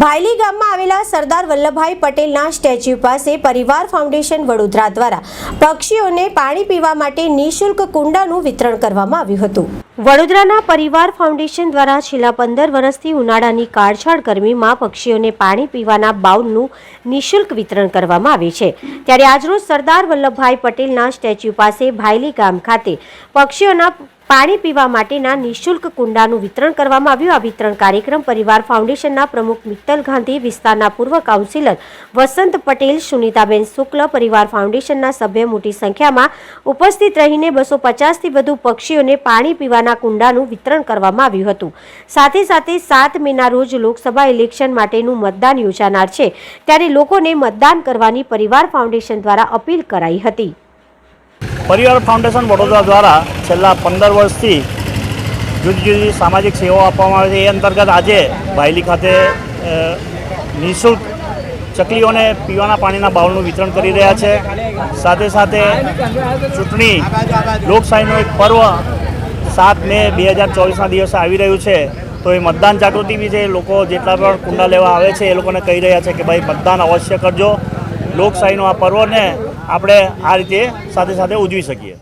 ભાયલી ગામમાં આવેલા સરદાર વલ્લભભાઈ પટેલના સ્ટેચ્યુ પાસે પરિવાર ફાઉન્ડેશન વડોદરા દ્વારા પક્ષીઓને પાણી પીવા માટે નિઃશુલ્ક કુંડાનું વિતરણ કરવામાં આવ્યું હતું. વડોદરાના પરિવાર ફાઉન્ડેશન દ્વારા છેલ્લા પંદર વર્ષથી ઉનાળાની કાળછાળ ગરમીમાં પક્ષીઓને પાણી પીવાના બાઉલનું નિઃશુલ્ક વિતરણ કરવામાં આવે છે. ત્યારે આજરોજ સરદાર વલ્લભભાઈ પટેલના સ્ટેચ્યુ પાસે ભાયલી ગામ ખાતે પક્ષીઓના પાણી પીવા માટેના નિઃશુલ્ક કુંડાનું વિતરણ કરવામાં આવ્યું. આ વિતરણ કાર્યક્રમ પરિવાર ફાઉન્ડેશનના પ્રમુખ મિત્તલ ગાંધી, વિસ્તારના પૂર્વ કાઉન્સિલર વસંત પટેલ, સુનિતાબેન શુક્લ, પરિવાર ફાઉન્ડેશનના સભ્ય મોટી સંખ્યામાં ઉપસ્થિત રહીને બસો પચાસથી વધુ પક્ષીઓને પાણી પીવાના કુંડાનું વિતરણ કરવામાં આવ્યું હતું. સાથે સાથે સાત મેના રોજ લોકસભા ઇલેક્શન માટેનું મતદાન યોજાનાર છે. ત્યારે લોકોને મતદાન કરવાની પરિવાર ફાઉન્ડેશન દ્વારા અપીલ કરાઈ હતી. પરિવાર ફાઉન્ડેશન વડોદરા દ્વારા છેલ્લા પંદર વર્ષથી જુદી જુદી સામાજિક સેવાઓ આપવામાં આવે છે. એ અંતર્ગત આજે ભાયલી ખાતે નિઃશુલ્ક ચકલીઓને પીવાના પાણીના બાઉલનું વિતરણ કરી રહ્યા છે. સાથે સાથે ચૂંટણી લોકશાહીનો એક પર્વ સાત મે બે હજાર ચોવીસના દિવસે આવી રહ્યું છે. તો એ મતદાન જાગૃતિ બી છે લોકો જેટલા પણ કુંડા લેવા આવે છે, એ લોકોને કહી રહ્યા છે કે ભાઈ મતદાન અવશ્ય કરજો. લોકશાહીનો આ પર્વને આપણે આ રીતે સાથે સાથે ઉજવી શકીએ.